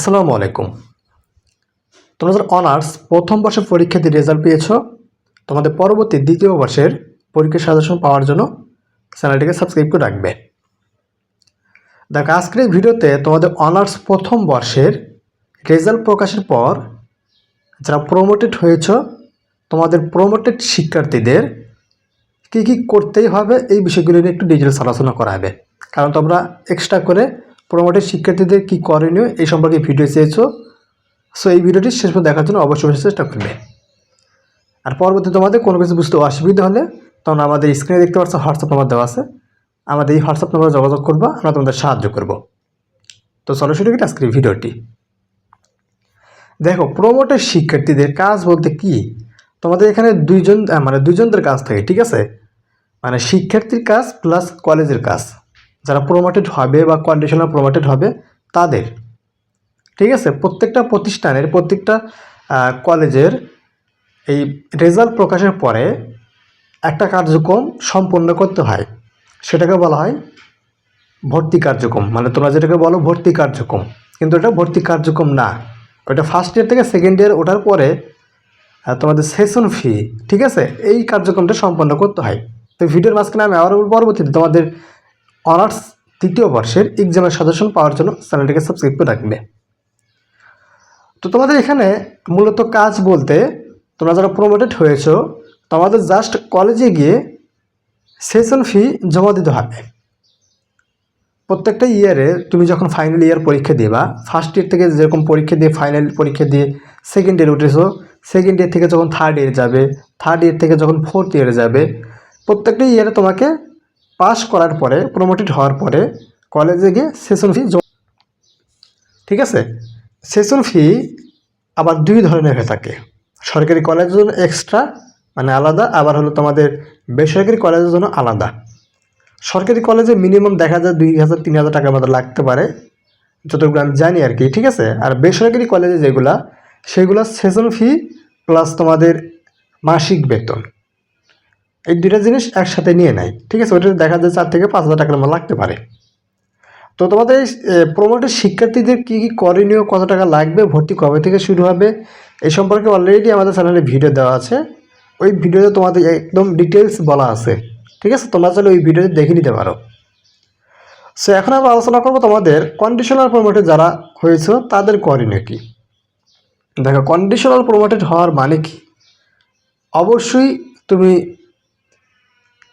আসসালামু আলাইকুম। তোমরা যারা অনার্স প্রথম বর্ষের পরীক্ষাতে রেজাল্ট পেয়েছ, তোমাদের পরবর্তী দ্বিতীয় বর্ষের পরীক্ষার সাজেশন পাওয়ার জন্য চ্যানেলটিকে সাবস্ক্রাইব করে রাখবে। দেখো, আজকের ভিডিওতে তোমাদের অনার্স প্রথম বর্ষের রেজাল্ট প্রকাশের পর যারা প্রমোটেড হয়েছ, তোমাদের প্রমোটেড শিক্ষার্থীদের কী কী করতেই হবে এই বিষয়গুলি নিয়ে একটু ডিটেলস আলোচনা করা হবে। কারণ তোমরা এক্সট্রা করে প্রমোটেড শিক্ষার্থীদের কী করণীয় এই সম্পর্কে ভিডিও চেয়েছো। সো এই ভিডিওটি শেষ পর্যন্ত দেখার জন্য অবশ্যই অবশ্যই চেষ্টা করবে। আর পরবর্তী তোমাদের কোনো কিছু বুঝতে অসুবিধা হলে তখন আমাদের স্ক্রিনে দেখতে পাচ্ছ হোয়াটসঅ্যাপ নাম্বার দেওয়া আছে। আমাদের এই হোয়াটসঅ্যাপ নাম্বারে যোগাযোগ করব, আমরা তোমাদের সাহায্য করব। তো চলো শুরু করি আজকের ভিডিওটি। দেখো প্রমোটের শিক্ষার্থীদের কাজ বলতে কি? তোমাদের এখানে দুইজন মানে দুইজনদের কাজ থাকে, ঠিক আছে? মানে শিক্ষার্থীর কাজ প্লাস কলেজের কাজ। যারা প্রমোটেড হবে বা কন্ডিশনাল প্রমোটেড হবে, তাদের। ঠিক আছে? প্রত্যেকটা প্রতিষ্ঠানের, প্রত্যেকটা কলেজের এই রেজাল্ট প্রকাশের পরে একটা কার্যক্রম সম্পন্ন করতে হয়। সেটাকে বলা হয় ভর্তি কার্যক্রম। মানে তোমরা যেটাকে বলো ভর্তি কার্যক্রম। কিন্তু এটা ভর্তি কার্যক্রম না। ওটা ফার্স্ট ইয়ার থেকে সেকেন্ড ইয়ার ওঠার পরে তোমাদের সেশন ফি ঠিক আছে? এই কার্যক্রমটা সম্পন্ন করতে হয়। তো ভিডিওর মাঝখানে আমি আবার পরবর্তীতে তোমাদের অনার্স তৃতীয় বর্ষের এক্সামের সাজেশন পাওয়ার জন্য চ্যানেলটিকে সাবস্ক্রাইব করে রাখবে। তো তোমাদের এখানে মূলত কাজ বলতে তোমরা যারা প্রমোটেড হয়েছো, তোমাদের জাস্ট কলেজে গিয়ে সেশন ফি জমা দিতে হবে। প্রত্যেকটা ইয়ারে তুমি যখন ফাইনাল ইয়ার পরীক্ষা দিবা ফার্স্ট ইয়ার থেকে যেরকম পরীক্ষা দিয়ে ফাইনাল পরীক্ষা দিয়ে সেকেন্ড ইয়ার উঠেছো সেকেন্ড ইয়ার থেকে যখন থার্ড ইয়ার যাবে থার্ড ইয়ার থেকে যখন ফোর্থ ইয়ারে যাবে, প্রত্যেকটা ইয়ারে তোমাকে পাস করার পরে প্রমোটেড হওয়ার পরে কলেজে গিয়ে সেশন ফি ঠিক আছে? সেশন ফি আবার দুই ধরনের হয়ে থাকে। সরকারি কলেজের জন্য এক্সট্রা মানে আলাদা, আবার হলো তোমাদের বেসরকারি কলেজের জন্য আলাদা। সরকারি কলেজে মিনিমাম দেখা যায় দুই হাজার, তিন হাজার টাকার মতো লাগতে পারে, যতটুকু আমি জানি আর কি, ঠিক আছে? আর বেসরকারি কলেজে যেগুলা, সেগুলো সেশন ফি প্লাস তোমাদের মাসিক বেতন। এই দুইটা জিনিস একসাথে নিয়ে নেয়। ঠিক আছে? ওটা দেখা যায় চার থেকে পাঁচ হাজার টাকার মতো লাগতে পারে। তো তোমাদের প্রমোটের শিক্ষার্থীদের কী কী করণীয়, কত টাকা লাগবে, ভর্তি কবে থেকে শুরু হবে এই সম্পর্কে অলরেডি আমাদের চ্যানেলে ভিডিও দেওয়া আছে। ওই ভিডিওতে তোমাদের একদম ডিটেলস বলা আছে। ঠিক আছে? তোমরা চাইলে ওই ভিডিওতে দেখে নিতে পারো। সো এখন আমরা আলোচনা করব তোমাদের কন্ডিশনাল প্রমোটেড যারা হয়েছে, তাদের করণীয় কী? দেখো কন্ডিশনাল প্রমোটেড হওয়ার মানে কি? অবশ্যই তুমি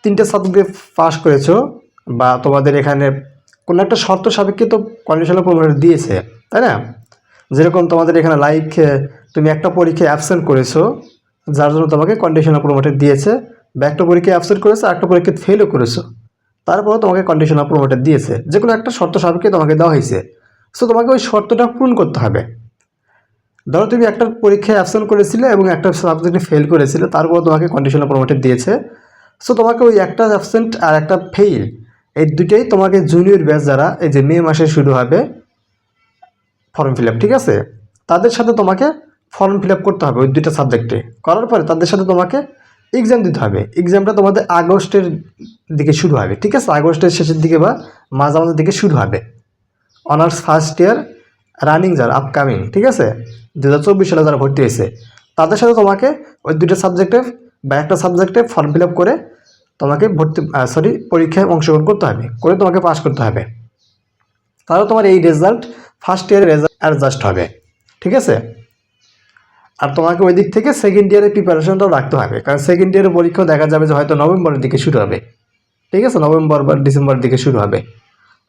তিনটে সাবজেক্ট পাস করেছ বা তোমাদের এখানে কোনো একটা শর্ত সাপেক্ষে তো কন্ডিশনাল প্রমোটেড দিয়েছে, তাই না? যেরকম তোমাদের এখানে লাইক তুমি একটা পরীক্ষায় অ্যাবসেন্ট করেছ, যার জন্য তোমাকে কন্ডিশনাল প্রমোটেড দিয়েছে, বা একটা পরীক্ষায় অ্যাবসেন্ট করেছ একটা পরীক্ষায় ফেলও করেছ। তারপরেও তোমাকে কন্ডিশনাল প্রমোটেড দিয়েছে। যে কোনো একটা শর্ত সাপেক্ষে তোমাকে দেওয়া হয়েছে। সো তোমাকে ওই শর্তটা পূরণ করতে হবে। ধরো তুমি একটা পরীক্ষায় অ্যাবসেন্ট করেছিলে এবং একটা সাবজেক্টে ফেল করেছিলে তারপর তোমাকে কন্ডিশনাল প্রমোটেড দিয়েছে। সো তোমাকে ওই একটা অ্যাবসেন্ট আর একটা ফেল এই দুটোই তোমাকে জুনিয়র ব্যাচ যারা, এই যে মে মাসে শুরু হবে ফর্ম ফিল ঠিক আছে? তাদের সাথে তোমাকে ফর্ম ফিল করতে হবে ওই দুইটা সাবজেক্টে করার পরে তাদের সাথে তোমাকে এক্সাম দিতে হবে। এক্সামটা তোমাদের আগস্টের দিকে শুরু হবে, ঠিক আছে? আগস্টের শেষের দিকে বা মাঝামাঝির দিকে শুরু হবে। অনার্স ফার্স্ট ইয়ার রানিং যারা আপকামিং ঠিক আছে? দু হাজার চব্বিশ সালে যারা ভর্তি হয়েছে, তাদের সাথে তোমাকে ওই দুইটা সাবজেক্টে বা একটা সাবজেক্টে ফর্ম ফিল আপ করে তোমাকে ভর্তি সরি পরীক্ষায় অংশগ্রহণ করতে হবে, করে তোমাকে পাস করতে হবে। তাহলে তোমার এই রেজাল্ট ফার্স্ট ইয়ারের রেজাল্ট অ্যাডজাস্ট হবে, ঠিক আছে? আর তোমাকে ওই দিক থেকে সেকেন্ড ইয়ারের প্রিপারেশনটাও রাখতে হবে, কারণ সেকেন্ড ইয়ারের পরীক্ষাও দেখা যাবে যে হয়তো নভেম্বরের দিকে শুরু হবে, ঠিক আছে? নভেম্বর বা ডিসেম্বরের দিকে শুরু হবে।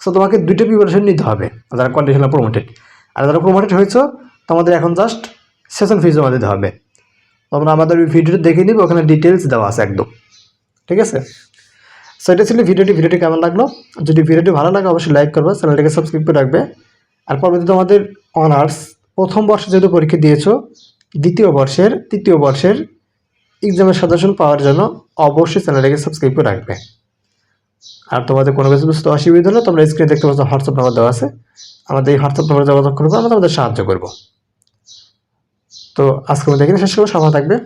সো তোমাকে দুটো প্রিপারেশন নিতে হবে, যারা কন্ডিশনাল প্রমোটেড আর যারা প্রমোটেড হয়েছো, তোমাদের এখন জাস্ট সেশন ফি জমা দিতে হবে। তোমরা আমাদের ওই ভিডিওটা দেখে নিবে, ওখানে ডিটেলস দেওয়া আছে একদম। ঠিক আছে? সো এটা ছিল ভিডিওটি ভিডিওটি কেমন লাগল? যদি ভিডিওটি ভালো লাগে, অবশ্যই লাইক করবে চ্যানেলটাকে সাবস্ক্রাইব করে রাখবে। আর পরবর্তীতে আমাদের অনার্স প্রথম বর্ষে যেহেতু পরীক্ষা দিয়েছ, দ্বিতীয় বর্ষের, তৃতীয় বর্ষের এক্সামের সাজেশন পাওয়ার জন্য অবশ্যই চ্যানেলটাকে সাবস্ক্রাইব করে রাখবে। আর তোমাদের কোনো কিছু বুঝতে অসুবিধা হলে তোমরা স্ক্রিনে দেখতে পাচ্ছ হোয়াটসঅ্যাপ নাম্বার দেওয়া আছে। আমাদের এই হোয়াটসঅ্যাপ নাম্বার যোগাযোগ করব, আমরা তোমাদের সাহায্য করব। তো আজকে আমাদের এখানে শেষ করব সবাই থাকবে